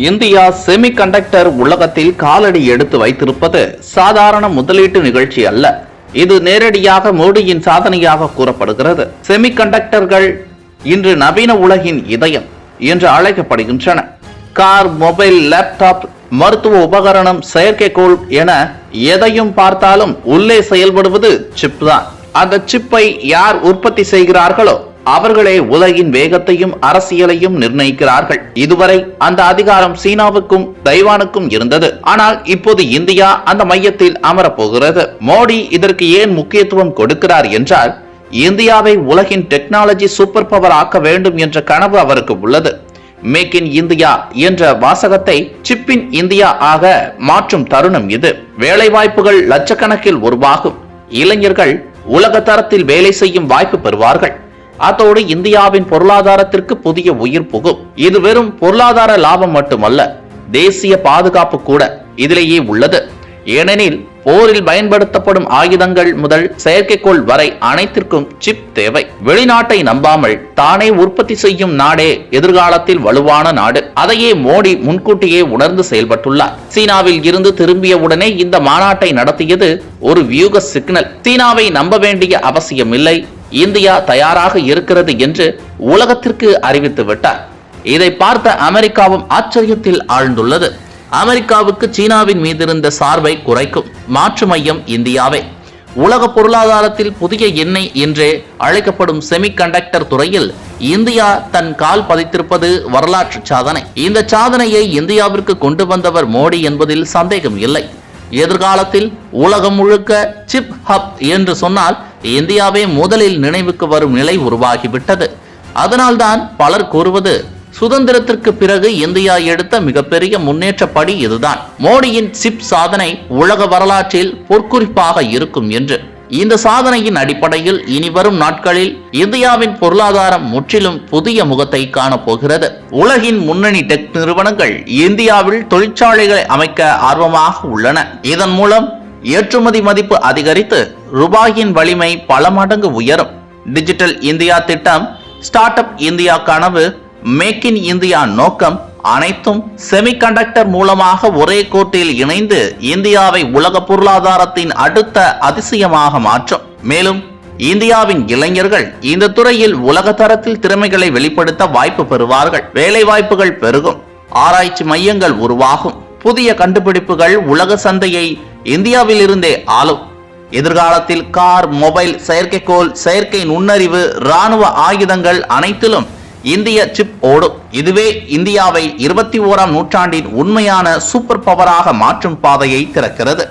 India semiconductor உலகத்தில் காலடி எடுத்து வைத்திருப்பது சாதாரண முதலீட்டு நிகழ்ச்சி அல்ல. இது நேரடியாக மோடியின் சாதனையாக கூறப்படுகிறது. செமிகண்டக்டர்கள் இன்று நவீன உலகின் இதயம் என்று அழைக்கப்படுகின்றன. கார் மொபைல் லேப்டாப் மருத்துவ உபகரணம் செயற்கைக்கோள் என எதையும் பார்த்தாலும் உள்ளே செயல்படுவது சிப் தான். அந்த சிப்பை யார் உற்பத்தி செய்கிறார்களோ அவர்களே உலகின் வேகத்தையும் அரசியலையும் நிர்ணயிக்கிறார்கள். இதுவரை அந்த அதிகாரம் சீனாவுக்கும் தைவானுக்கும் இருந்தது. ஆனால் இப்போது இந்தியா அந்த மையத்தில் அமரப்போகிறது. மோடி இதற்கு ஏன் முக்கியத்துவம் கொடுக்கிறார் என்றால் இந்தியாவை உலகின் டெக்னாலஜி சூப்பர் பவர் ஆக்க வேண்டும் என்ற கனவு அவருக்கு உள்ளது. மேக் இன் இந்தியா என்ற வாசகத்தை சிப்பின் இந்தியா ஆக மாற்றும் தருணம் இது. வேலை வாய்ப்புகள் லட்சக்கணக்கில் உருவாகும். இளைஞர்கள் உலக தரத்தில் வேலை செய்யும் வாய்ப்பு பெறுவார்கள். அதோடு இந்தியாவின் பொருளாதாரத்திற்கு புதிய உயிர் புகும். இது வெறும் பொருளாதார லாபம் மட்டுமல்ல தேசிய பாதுகாப்பு கூட இதிலேயே உள்ளது. ஏனெனில் போரில் பயன்படுத்தப்படும் ஆயுதங்கள் முதல் செயற்கைக்கோள் வரை அனைத்திற்கும் சிப் தேவை. வெளிநாட்டை நம்பாமல் தானே உற்பத்தி செய்யும் நாடே எதிர்காலத்தில் வலுவான நாடு. அதையே மோடி முன்கூட்டியே உணர்ந்து செயல்பட்டுள்ளார். சீனாவில் இருந்து திரும்பிய உடனே இந்த மாநாட்டை நடத்தியது ஒரு வியூக சிக்னல். சீனாவை நம்ப வேண்டிய அவசியமில்லை. இந்தியா தயாராக இருக்கிறது என்று உலகத்திற்கு அறிவித்து விட்டார். இதை பார்த்த அமெரிக்காவும் ஆச்சரியத்தில் ஆழ்ந்துள்ளது. அமெரிக்காவுக்கு சீனாவின் மீதிருந்த சார்பை குறைக்கும் மாற்று மையம் இந்தியாவே. உலக பொருளாதாரத்தில் புதிய எண்ணெய் என்றே அழைக்கப்படும் செமிகண்டக்டர் துறையில் இந்தியா தன் கால் பதித்திருப்பது வரலாற்று சாதனை. இந்த சாதனையை இந்தியாவிற்கு கொண்டு வந்தவர் மோடி என்பதில் சந்தேகம் இல்லை. எதிர்காலத்தில் உலகம் முழுக்க சிப் ஹப் என்று சொன்னால் இந்தியாவே முதலில் நினைவுக்கு வரும் நிலை உருவாகிவிட்டது. அதனால்தான் பலர் கூறுவது சுதந்திரத்திற்கு பிறகு இந்தியா எடுத்த மிகப்பெரிய முன்னேற்ற படி இதுதான். மோடியின் சிப் சாதனை உலக வரலாற்றில் பொற்குறிப்பாக இருக்கும் என்று. இந்த சாதனையின் அடிப்படையில் இனி வரும் நாட்களில் இந்தியாவின் பொருளாதாரம் முற்றிலும் புதிய முகத்தை காணப்போகிறது. உலகின் முன்னணி டெக் நிறுவனங்கள் இந்தியாவில் தொழிற்சாலைகளை அமைக்க ஆர்வமாக உள்ளன. இதன் மூலம் ஏற்றுமதி மதிப்பு அதிகரித்து ரூபாயின் வலிமை பல மடங்கு உயரும். டிஜிட்டல் இந்தியா திட்டம் ஸ்டார்ட் அப் இந்தியா கனவு மேக் இன் இந்தியா நோக்கம் அனைத்தும் செமிகண்டக்டர் மூலமாக ஒரே கோட்டில் இணைந்து இந்தியாவை உலக பொருளாதாரத்தின் அடுத்த அதிசயமாக மாற்றும். மேலும் இந்தியாவின் இளைஞர்கள் இந்த துறையில் உலக தரத்தில் திறமைகளை வெளிப்படுத்த வாய்ப்பு பெறுவார்கள். வேலை வாய்ப்புகள் பெருகும். ஆராய்ச்சி மையங்கள் உருவாகும். புதிய கண்டுபிடிப்புகள் உலக சந்தையை இந்தியாவில் இருந்தே ஆளும். எதிர்காலத்தில் கார் மொபைல் செயற்கைக்கோள் செயற்கை நுண்ணறிவு ராணுவ ஆயுதங்கள் அனைத்திலும் இந்திய சிப் ஓடும். இதுவே இந்தியாவை இருபத்தி ஓராம் நூற்றாண்டின் உண்மையான சூப்பர் பவராக மாற்றும் பாதையை திறக்கிறது.